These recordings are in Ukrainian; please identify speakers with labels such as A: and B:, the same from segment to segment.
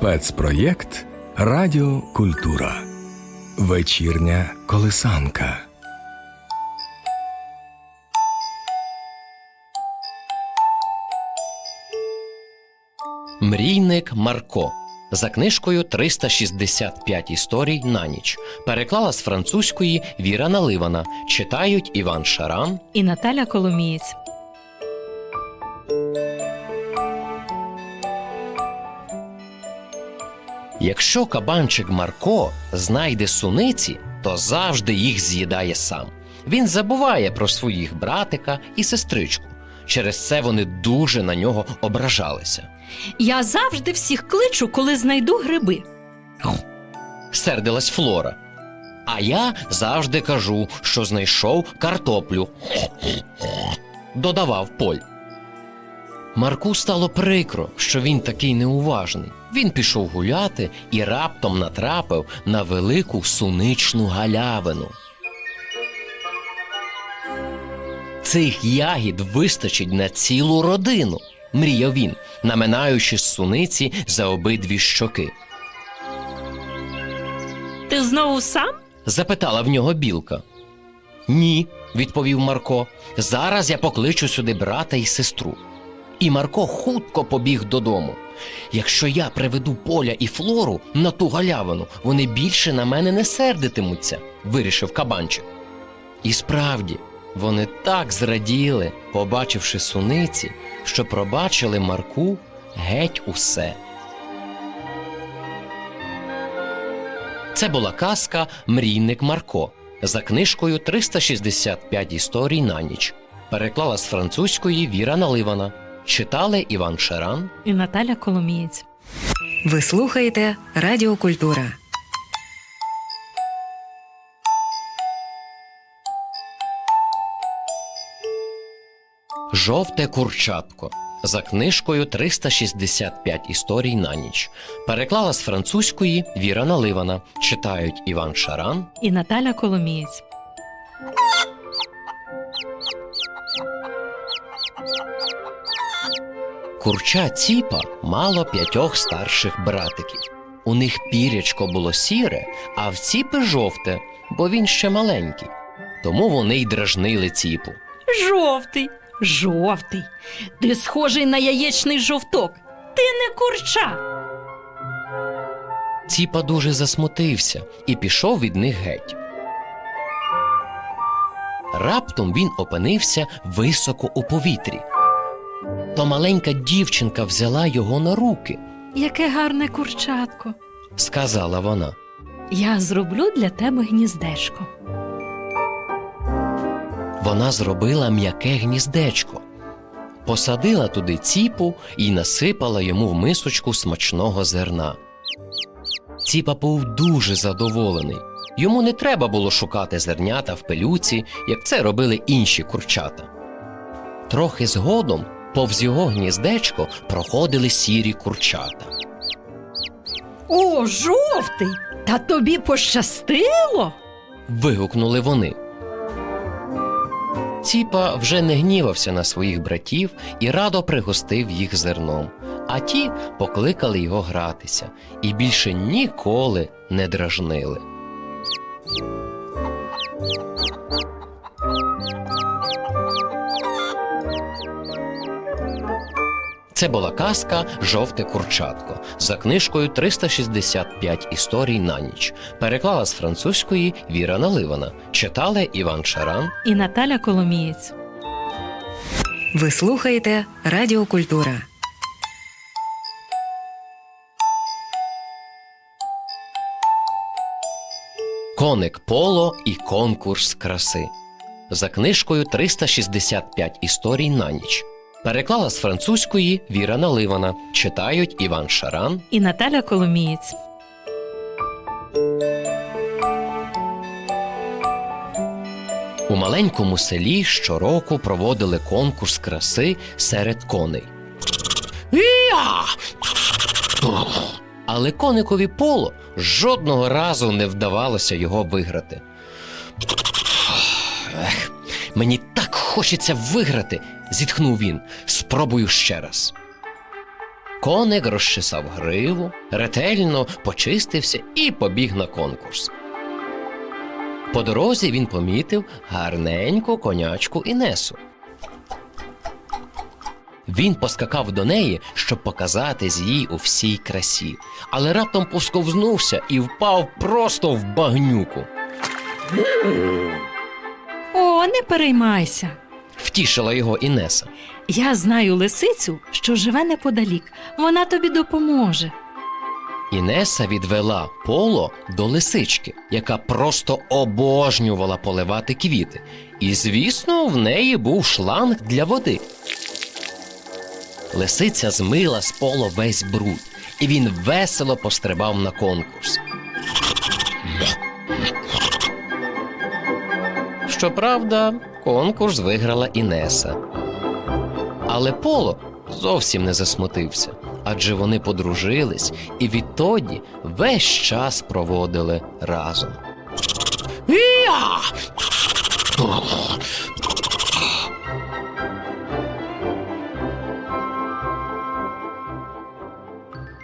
A: Спецпроєкт Радіо Культура. Вечірня колисанка.
B: Мрійник Марко за книжкою 365 історій на ніч. Переклала з французької Віра Наливана. Читають Іван Шаран.
C: і Наталя Коломієць.
B: Якщо кабанчик Марко знайде суниці, то завжди їх з'їдає сам. Він забуває про своїх братика і сестричку. Через це вони дуже на нього ображалися.
C: Я завжди всіх кличу, коли знайду гриби.
B: Сердилась Флора. А я завжди кажу, що знайшов картоплю. Додавав Поль. Марку стало прикро, що він такий неуважний. Він пішов гуляти і раптом натрапив на велику суничну галявину. Цих ягід вистачить на цілу родину, мріяв він, наминаючи з суниці за обидві щоки.
C: Ти знову сам?
B: запитала в нього білка. Ні, відповів Марко. Зараз я покличу сюди брата і сестру. І Марко хутко побіг додому. Якщо я приведу поля і флору на ту галявину, вони більше на мене не сердитимуться, вирішив кабанчик. І справді, вони так зраділи, побачивши суниці, що пробачили Марку геть усе. Це була казка Мрійник Марко за книжкою 365 історій на ніч. Переклала з французької Віра Наливана. Читали Іван Шаран.
C: І Наталя Коломієць.
D: Ви слухаєте Радіо Культура.
B: Жовте курчатко за книжкою 365 історій на ніч. Переклала з французької Віра Наливана. Читають Іван Шаран.
C: І Наталя Коломієць.
B: Курча ціпа мало п'ятьох старших братиків. У них пірячко було сіре, а в ціпи жовте, бо він ще маленький. Тому вони й дражнили ціпу.
C: Жовтий, жовтий. Ти схожий на яєчний жовток. Ти не курча.
B: Ціпа дуже засмутився і пішов від них геть. Раптом він опинився високо у повітрі. То маленька дівчинка взяла його на руки,
C: Яке гарне курчатко.
B: сказала вона.
C: Я зроблю для тебе гніздечко.
B: Вона зробила м'яке гніздечко, посадила туди ціпу і насипала йому в мисочку смачного зерна. Ціпа був дуже задоволений. Йому не треба було шукати зернята в пилюці, як це робили інші курчата. Трохи згодом повз його гніздечко проходили сірі курчата.
C: О, жовтий! Та тобі пощастило.
B: Вигукнули вони. Ціпа вже не гнівався на своїх братів і радо пригостив їх зерном, а ті покликали його гратися і більше ніколи не дражнили. Це була казка Жовте курчатко за книжкою 365 історій на ніч. Переклала з французької Віра Наливана. Читали Іван Шаран.
C: І Наталя Коломієць.
D: Ви слухаєте Радіо Культура.
B: Коник Поло і конкурс краси за книжкою 365 історій на ніч. Переклала з французької Віра Наливана. Читають Іван Шаран.
C: І Наталя Коломієць.
B: У маленькому селі щороку проводили конкурс краси серед коней. Але коникові поло жодного разу не вдавалося його виграти. Ех, мені так хочеться виграти, зітхнув він. Спробую ще раз. Коник розчесав гриву, ретельно почистився і побіг на конкурс. По дорозі він помітив гарненьку конячку Інесу. Він поскакав до неї, щоб показатись їй у всій красі, але раптом посковзнувся і впав просто в багнюку.
C: О, не переймайся.
B: Втішила його Інеса.
C: Я знаю лисицю, що живе неподалік. Вона тобі допоможе.
B: Інеса відвела поло до лисички, яка просто обожнювала поливати квіти. І, звісно, в неї був шланг для води. Лисиця змила з поло весь бруд, і він весело пострибав на конкурс. Щоправда, конкурс виграла Інеса. Але Поло зовсім не засмутився, адже вони подружились і відтоді весь час проводили разом.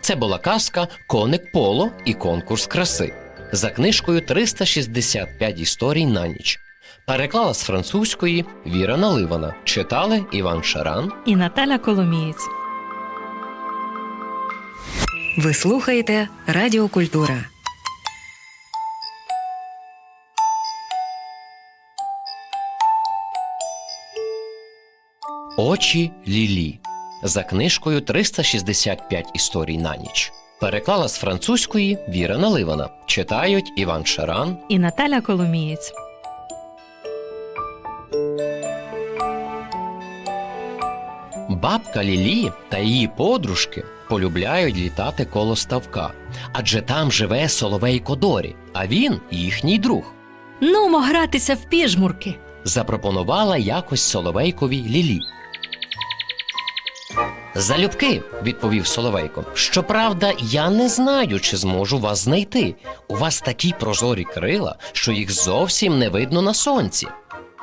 B: Це була казка Коник Поло і конкурс краси за книжкою 365 історій на ніч. Переклала з французької Віра Наливана. Читали Іван Шаран
C: І Наталя Коломієць.
D: Ви слухаєте Радіо Культура.
B: Очі Лілі за книжкою 365 історій на ніч. Переклала з французької Віра Наливана. Читають Іван Шаран
C: І Наталя Коломієць.
B: Бабка Лілі та її подружки полюбляють літати коло ставка, адже там живе Соловейко Дорі, а він їхній друг.
C: Нумо гратися в піжмурки.
B: Запропонувала якось Соловейкові Лілі. Залюбки, відповів Соловейко. Щоправда, я не знаю, чи зможу вас знайти. У вас такі прозорі крила, що їх зовсім не видно на сонці.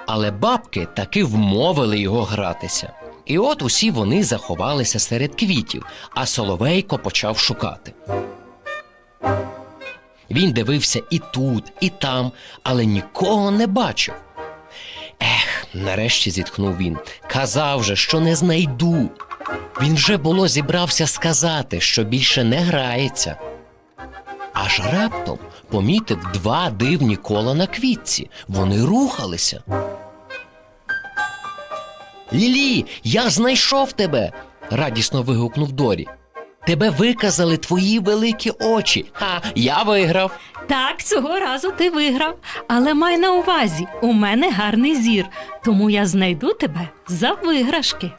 B: Але бабки таки вмовили його гратися. І от усі вони заховалися серед квітів, а Соловейко почав шукати. Він дивився і тут, і там, але нікого не бачив. Ех, нарешті зітхнув він. Казав же, що не знайду. Він вже було зібрався сказати, що більше не грається. Аж раптом помітив два дивні кола на квітці. Вони рухалися. Лілі, я знайшов тебе. радісно вигукнув Дорі. Тебе виказали твої великі очі. Ха, я виграв.
C: Так, цього разу ти виграв. Але май на увазі, у мене гарний зір, тому я знайду тебе за виграшки.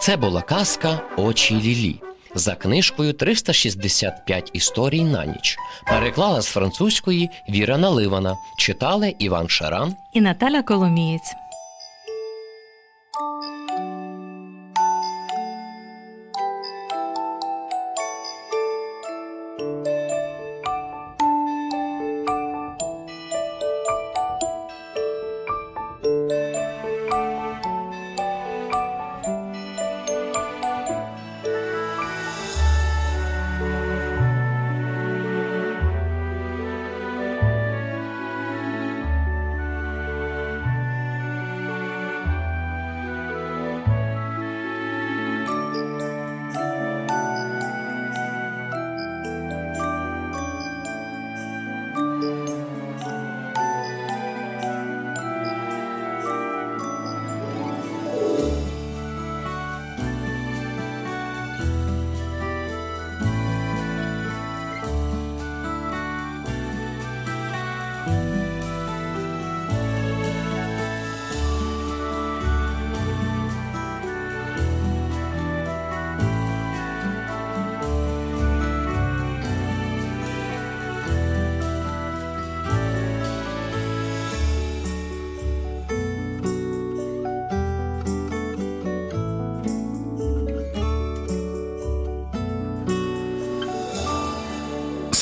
B: Це була казка Очі Лілі за книжкою 365 історій на ніч. Переклала з французької Віра Наливана. Читали Іван Шаран.
C: І Наталя Коломієць.